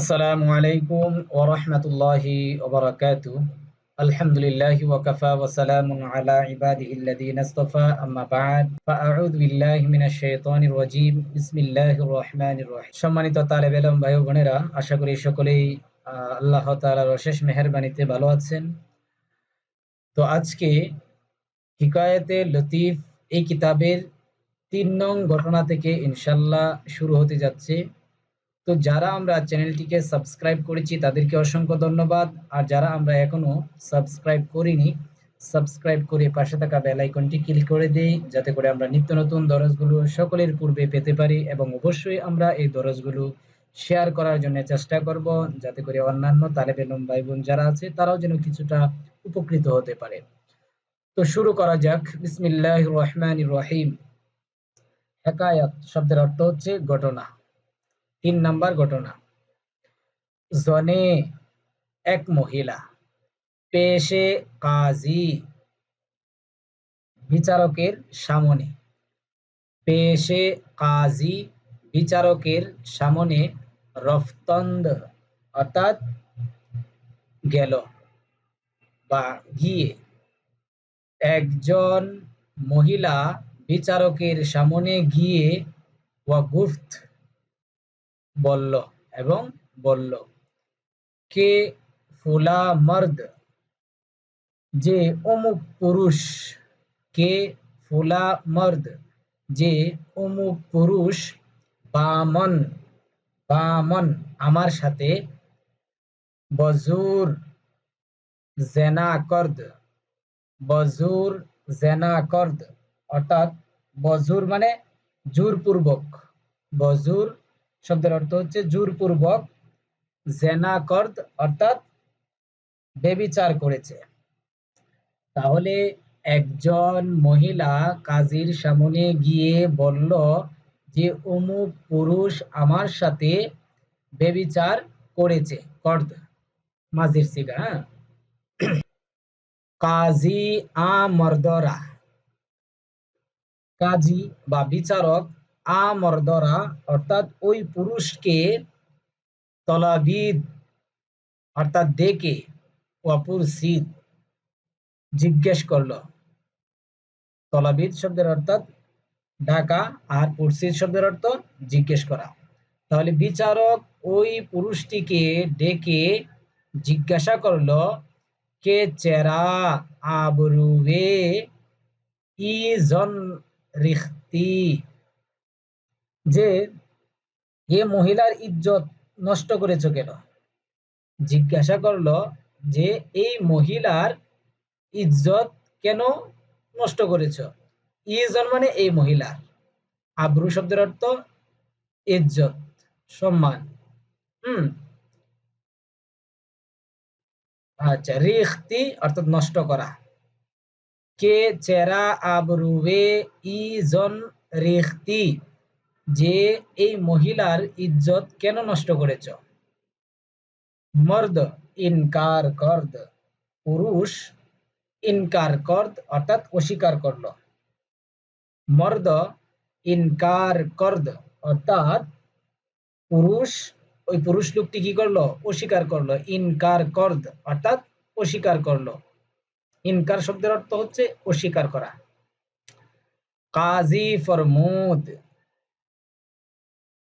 আসসালামু আলাইকুম ওয়া রাহমাতুল্লাহি ওয়া বারাকাতুহু। আলহামদুলিল্লাহি ওয়া কাফা ওয়া সালামুন আলা ইবাদিহিল্লাযীনা ইসতাফা আম্মা বা'দ। ফাআউযু বিল্লাহি মিনাশ শাইতানির রাজীম। বিসমিল্লাহির রহমানির রহিম। সম্মানিত তালেব ইলম ভাই ও বোনেরা, আশা করি সকলেই আল্লাহ তাআলার অশেষ মেহেরবানিতে ভালো আছেন। তো আজকে হিকায়াতে লতিফ এই কিতাবের তিন নং ঘটনা থেকে ইনশাল্লাহ শুরু হতে যাচ্ছে। তো যারা আমরা চ্যানেলটিকে সাবস্ক্রাইব করেছি, তাদেরকে অসংখ্য ধন্যবাদ। আর যারা আমরা এখনও সাবস্ক্রাইব করিনি, সাবস্ক্রাইব করে পাশে থাকা বেল আইকনটি ক্লিক করে দেই, যাতে করে আমরা নিত্য নতুন দরজগুলো সকলের পূর্বে পেতে পারি এবং অবশ্যই আমরা এই দরজগুলো শেয়ার করার জন্য চেষ্টা করব, যাতে করে অন্যান্য তালেব ভাই বোন যারা আছে, তারাও যেন কিছুটা উপকৃত হতে পারে। তো শুরু করা যাক। বিসমিল্লাহ রহমান রহিম। হেকায়াত শব্দের অর্থ হচ্ছে ঘটনা। তিন নাম্বার ঘটনা। জনে এক মহিলা, পেশে কাজী, বিচারকের সামনে। পেশে কাজী, বিচারকের সামনে রফতন্দ অর্থাৎ গেল বা গিয়ে। একজন মহিলা বিচারকের সামনে গিয়ে ওয়াগুফত বলল এবং বলল, কে ফুলা মর্দ? যে অমুক পুরুষ, কে ফুলা মর্দ? যে অমুক পুরুষ, বামন বামন আমার সাথে বজুর জেনা করদ, বজুর জেনা করদ। অর্থাৎ বজুর মানে জোরপূর্বক, বজুর শব্দের অর্থ হচ্ছে জোরপূর্বক জেনা করদ অর্থাৎ বেবিচার করেছে। তাহলে একজন মহিলা কাজীর সামনে গিয়ে বলল যে, অমুক পুরুষ আমার সাথে বেবিচার করেছে। কর্দ মাজির সিগা হ্যাঁ? কাজী আ মর্দরা। কাজী বা বিচারক আ অর্থাৎ ওই পুরুষকে তলাবিদ, অর্থাৎ ডেকে অপুর সিদ জিজ্ঞেস করল। তলাবিদ শব্দের অর্থাৎ ডাকা আর পুরসিদ শব্দের অর্থ জিজ্ঞেস করা। তাহলে বিচারক ওই পুরুষটিকে ডেকে জিজ্ঞাসা করল, কে চেরা আবরুবে জন রিখতি? যে এ মহিলার ইজ্জত নষ্ট করেছ কেন? জিজ্ঞাসা করল যে, এই মহিলার ইজ্জত কেন নষ্ট করেছ? ইজন মানে এই মহিলার আব্রু শব্দের অর্থ ইজ্জত, সম্মান। হুম। আচ্ছা রিখতি অর্থাৎ নষ্ট করা। কে, চেরা আবরুবে ইজন রিখতি। যে এই মহিলার ইজ্জত কেন নষ্ট করেছ? মর্দ, ইনকার করদ। পুরুষ, ইনকার করদ, অর্থাৎ অস্বীকার করল। মর্দ, ইনকার করদ, অর্থাৎ পুরুষ, ওই পুরুষ লোকটি কি করল? অস্বীকার করল। ইনকার করদ, অর্থাৎ অস্বীকার করল। ইনকার শব্দের অর্থ হচ্ছে অস্বীকার করা। কাজী ফরমুদ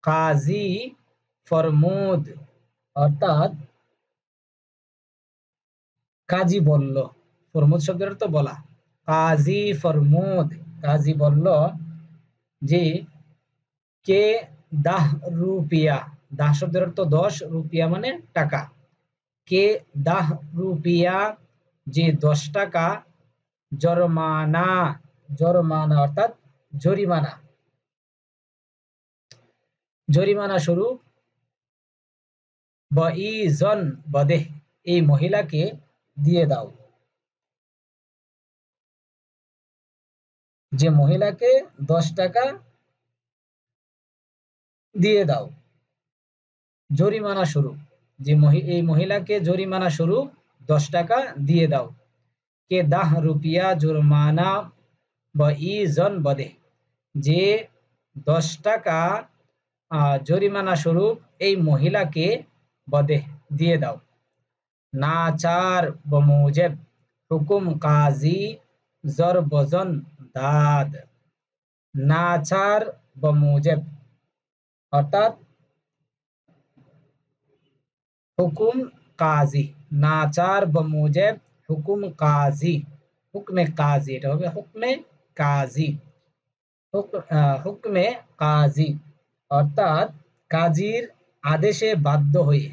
কাজী ফরমুদ, অর্থাৎ কাজী বলল। ফরমুদ শব্দের অর্থ বলা। কাজী ফরমুদ, কাজী বলল, যে কে দাহ রুপিয়া। দাহ শব্দের অর্থ দশ রুপিয়া মানে টাকা। কে দাহ রুপিয়া, যে দশ টাকা জরমানা জরমানা অর্থাৎ জরিমানা। জরিমানা জন বদেহ, এই মহিলাকে দিয়ে দাও। যে মহিলাকে দশ টাকা দিয়ে দাও। জরিমানা স্বরূপ, যে এই মহিলাকে জরিমানা স্বরূপ দশ টাকা দিয়ে দাও। কে দাহ রুপিয়া জুরমানা বা জন বদে যে দশ টাকা জরিমানা স্বরূপ এই মহিলাকে বদে, দিয়ে দাও। নাচার বমুজেব, হুকুম কাজী জর বজন দাদ। নাচার বমুজেব, অর্থাৎ হুকুম কাজী। নাচার বমুজেব, হুকুম কাজী। হুকমে কাজী, এটা হবে হুকমে কাজী। হুকমে কাজী। অর্থাৎ কাজীর আদেশে বাধ্য হয়ে।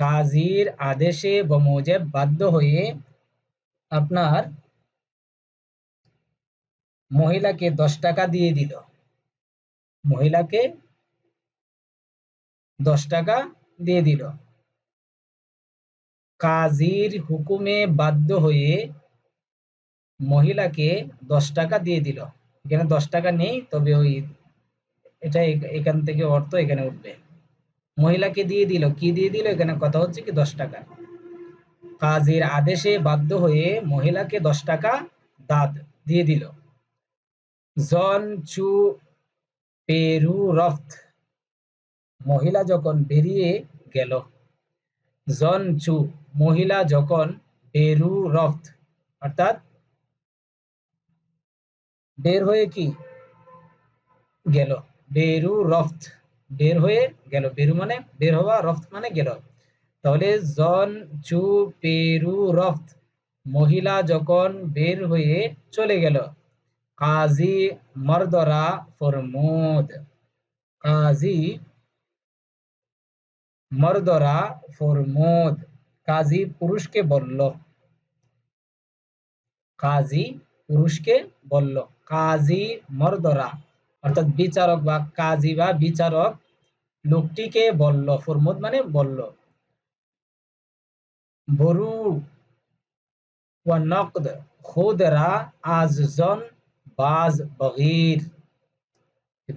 কাজীর আদেশে বমুজেব বাধ্য হয়ে আপনার মহিলাকে দশ টাকা দিয়ে দিল। মহিলাকে দশ টাকা দিয়ে দিল। কাজীর হুকুমে বাধ্য হয়ে মহিলাকে দশ টাকা দিয়ে দিল। এখানে দশ টাকা নেই, তবে ওই এটা এখান থেকে অর্থ এখানে উঠবে। মহিলাকে দিয়ে দিল, কি দিয়ে দিল? এখানে কথা হচ্ছে কি দশ টাকা। কাজের আদেশে বাধ্য হয়ে মহিলাকে দশ টাকা দাদ দিয়ে দিল। জন চু পেরু রফত মহিলা যখন বেরিয়ে গেল, জন চু, মহিলা যখন পেরু রফত অর্থাৎ বের হয়ে কি? গেল। বেরু রফত। বের হয়ে গেল। বেরু মানে বের হওয়া, রফত মানে গেল। তাহলে জন, চু, পেরু, রফত। মহিলা যখন বের হয়ে চলে গেল, কাজী মর্দরা ফরমুদ। কাজী মর্দরা ফরমুদ। কাজী পুরুষকে বলল, কাজী পুরুষকে বলল, কাজী মর্দরা। অর্থাৎ বিচারক বা কাজী বা বিচারক লোকটিকে বলল, ফরমুদ মানে বলল। বরু নকদ, খুদরা আজজন বাজ বগির।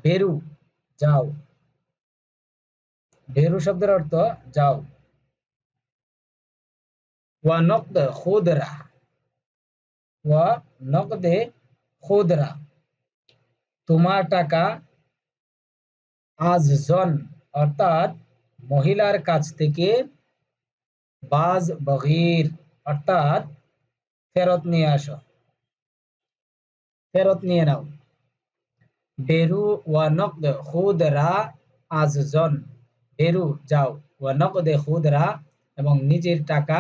বেরু, যাও। বেরু শব্দের অর্থ যাও। ওয়া নকদ, খুদরা। নকদে খুদরা তোমার টাকা আজজন অর্থাৎ মহিলার কাছ থেকে বাজ বগির অর্থাৎ ফেরত নিয়ে আসো ফেরত নিয়ে নাও বেরু ওয়া নকদ খুদরা আজজন বেরু যাও ওয়া নকদে খুদরা এবং নিজের টাকা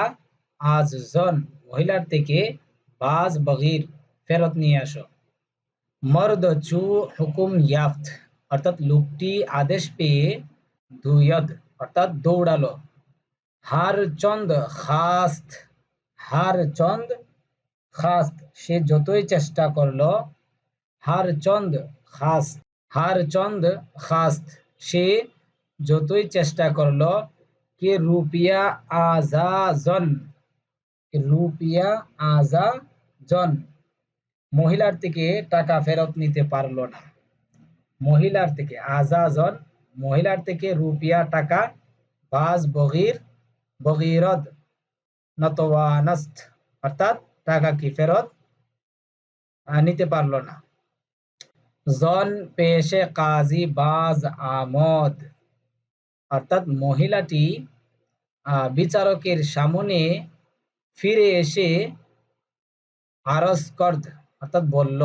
আজজন মহিলার থেকে বাজ বগির, ফেরত নিয়ে আসো। মর্দ চু হুকুম ইয়াফত, অর্থাৎ লোকটি আদেশ পেয়ে দুয়দ, অর্থাৎ দৌড়ালো। হার চন্দ খাস্ত, হার চন্দ খাস্ত, সে যতই চেষ্টা করল, হার চন্দ খাস্ত, হার চন্দ খাস্ত, সে যতই চেষ্টা করল, কে রুপিয়া আজাজন রুপিয়া আজা জন মহিলার থেকে টাকা ফেরত নিতে পারল না। মহিলার থেকে, আজাজন মহিলার থেকে রুপিয়া টাকা বাজ বগির বগিরদ নতওয়ানস্ত অর্থাৎ টাকা কি ফেরত নিতে পারল না। জন পেশে কাজী বাজ আমদ অর্থাৎ মহিলাটি বিচারকের সামনে ফিরে এসে আরস করদ অর্থাৎ বলল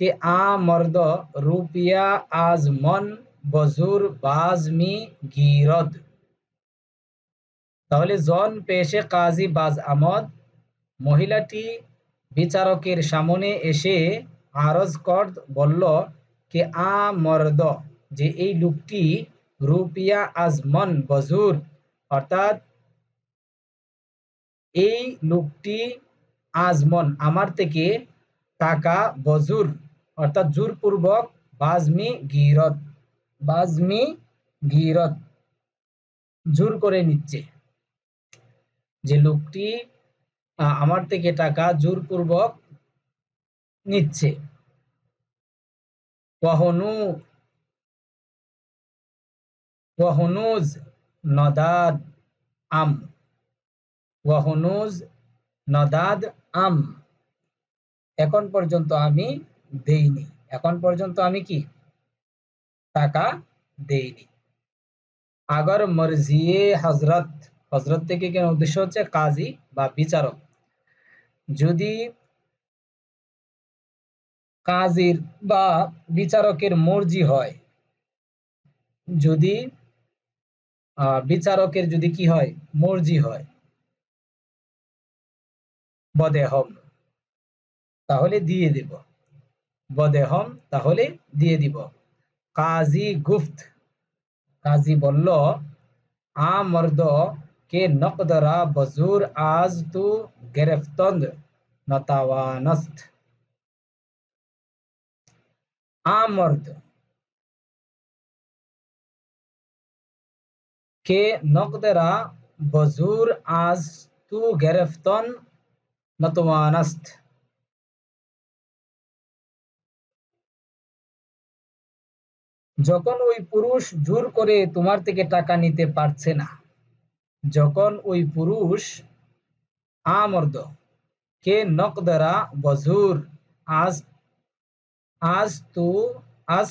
কে আ মর্দ রুপিয়া আজ মন বজুর বাজমি গিরদ। তাহলে জন পেশে কাজী বাজ আমদ মহিলাটি বিচারকের সামনে এসে আরজ করদ বলল কে আ মর্দ, যে এই লোকটি রুপিয়া আজমন বজুর, অর্থাৎ এই লোকটি আজমন, আমার থেকে টাকা বজুর, অর্থাৎ জোরপূর্বক বাজমি গিরত বাজমি গিরত, জোর করে নিচ্ছে। যে লোকটি আমার থেকে টাকা জোরপূর্বক নিচ্ছে। ওয়াহনু, ওয়াহনুজ নদাদ আম, ওয়াহনুজ নদাদ আম। এখন পর্যন্ত আমি দেইনি। এখন পর্যন্ত আমি কি? টাকা দেইনি। আগর মর্জিয়ে হজরত হজরত থেকে কেন উদ্দেশ্য হচ্ছে কাজী বা বিচারক। যদি কাজীর বা বিচারকের মর্জি হয়, যদি বিচারকের যদি কি হয়, মর্জি হয় বদেহম তাহলে দিয়ে দিব। বদেহম তাহলে দিয়ে দিব। কাজী গুফত কাজী বলল আ মর্দ কে নকদরা বজুর আজ তু গেরফতন্দ নতাওয়ানস্ত। আ মর্দ কে নকদরা বজুর আজ তু গেরফতন নতওয়ানস্ত যখন ওই পুরুষ জোর করে তোমার থেকে টাকা নিতে পারছে না, যখন ওই পুরুষ, আমর্দ, কে নকদরা বজুর আজ আজ তু, আজ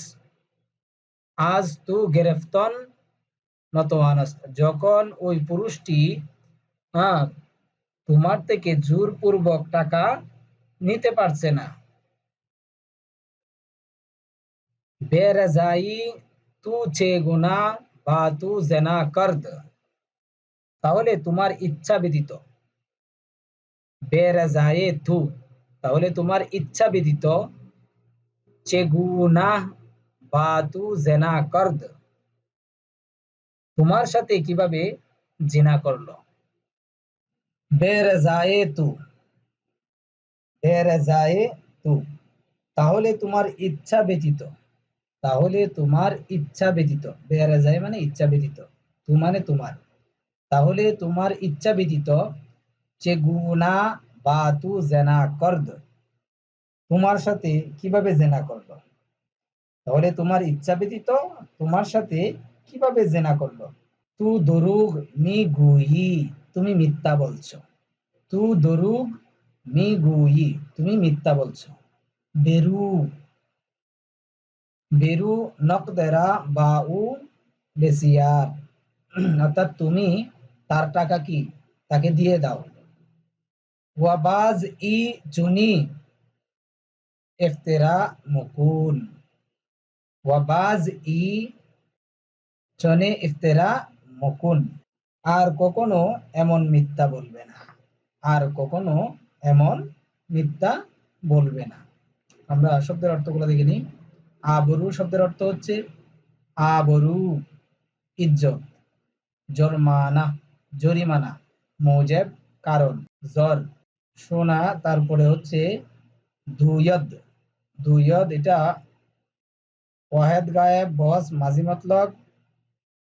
আজ তু গ্রেফতন নতওয়ানস যখন ওই পুরুষটি তোমার থেকে জোরপূর্বক টাকা নিতে পারছে না। বেরজাই তু চে গুনা বা তু জেনা কর্দ। তাহলে তোমার ইচ্ছা ব্যতীত। বেরজায়ে তু, তাহলে তোমার ইচ্ছা ব্যতীত। চেগুনা বা তু জেনা কর্দ। তোমার সাথে কীভাবে জিনা করল? বেরজায়ে তু বেরজায়ে তু তাহলে তোমার ইচ্ছা ব্যতীত। তাহলে তোমার ইচ্ছা ব্যতীত। বেয়ারা যায় মানে ইচ্ছা ব্যতীত। তু মানে তোমার। তাহলে তোমার ইচ্ছা ব্যতীত যে গুনা বা তু জেনা করদ। তোমার সাথে কীভাবে জেনা করল? তাহলে তোমার ইচ্ছা ব্যতীত তোমার সাথে কীভাবে জেনা করল? তু দরুগ মি গুই তুমি মিথ্যা বলছো। তু দরুগ মি গুই তুমি মিথ্যা বলছো। বেরু বেরু নকদেরা বা উ বেসিয়ার অর্থাৎ তুমি তার টাকা কি? তাকে দিয়ে দাও। ওয়াবাজ ই চুনি ইফতেরা মুকুন। ওয়াবাজ ই চনে ইফতেরা মুকুন। আর কখনো এমন মিথ্যা বলবে না। আর কখনো এমন মিথ্যা বলবে না। আমরা শব্দের অর্থগুলো দেখে নিই। আবরু শব্দের অর্থ হচ্ছে আবরু, ইজ্জত, জরমানা, জরিমানা, মৌজেব, কারণ, জর, সোনা, তারপরে হচ্ছে দুয়দ দুয়দ এটা ওয়াহেদ গায়েব, বস, মাঝি মতলব,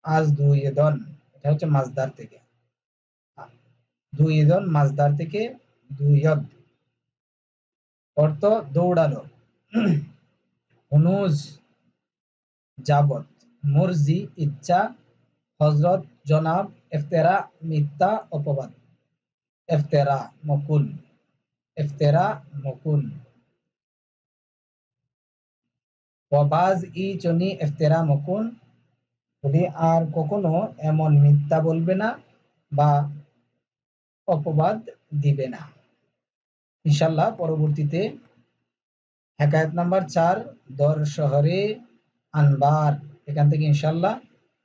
আজ দুইদন এটা হচ্ছে মাছদার থেকে। দুইদন মাছদার থেকে দুয়দ অর্থ দৌড়ালো। হুনুজ যাবত মুরজি, ইচ্ছা, হজরত, জনাব, এফতেরা, মিথ্যা, অপবাদ। এফতেরা, মকুল। এফতেরা, মকুল। ওয়াবাজ ই চনি, এফতেরা মকুন যদি আর কখনো এমন মিথ্যা বলবে না বা অপবাদ দিবে না। ইনশাল্লাহ পরবর্তীতে হেকায়ত নাম্বার চার, দর শহরে আনবার। এখান থেকে ইনশাল্লাহ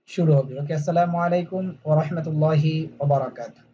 শুরু হবে। ওকে, আসসালামু আলাইকুম ওরহমতুল্লাহি ওবরাকাতুহ